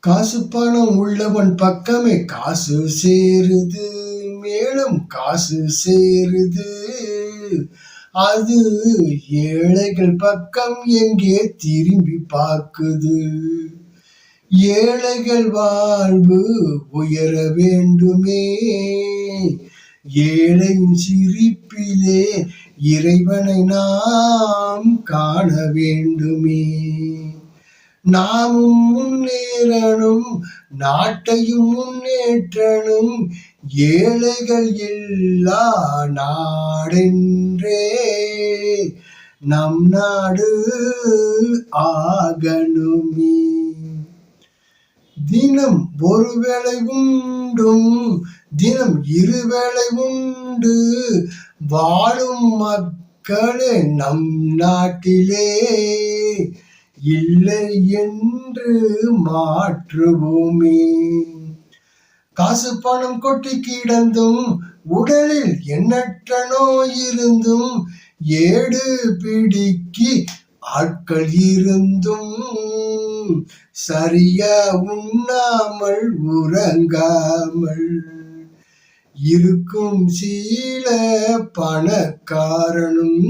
காசு பணம் உள்ளவன் பக்கமே காசு சேருது மேலும் காசு சேருது. அது ஏழைகள் பக்கம் எங்கே திரும்பி பார்க்குது? ஏழைகள் வாழ்வு உயர வேண்டுமே. ஏழையின் சிரிப்பிலே இறைவனை நாம் காண வேண்டுமே. நாமும் முன்னேறணும் நாட்டையும் முன்னேற்றணும் ஏழைகள் இல்லா நாடென்றே. நம் நாடு ஆகணுமே. தினம் ஒருவேளை உண்டும் தினம் இருவேளை உண்டு. வாழும் மக்களே நம் நாட்டிலே. இல்லை என்று மாற்றுவோமே. காசு பணம் கொட்டி கிடந்தும் உடலில் எண்ணற்ற நோய் இருந்தும் ஏடு பிடிக்கி ஆட்கள் இருந்தும் சரியா உண்ணாமல் உறங்காமல் இருக்கும் சீல பணக்காரனும்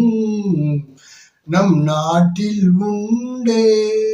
நம் நாட்டில் உண்டே.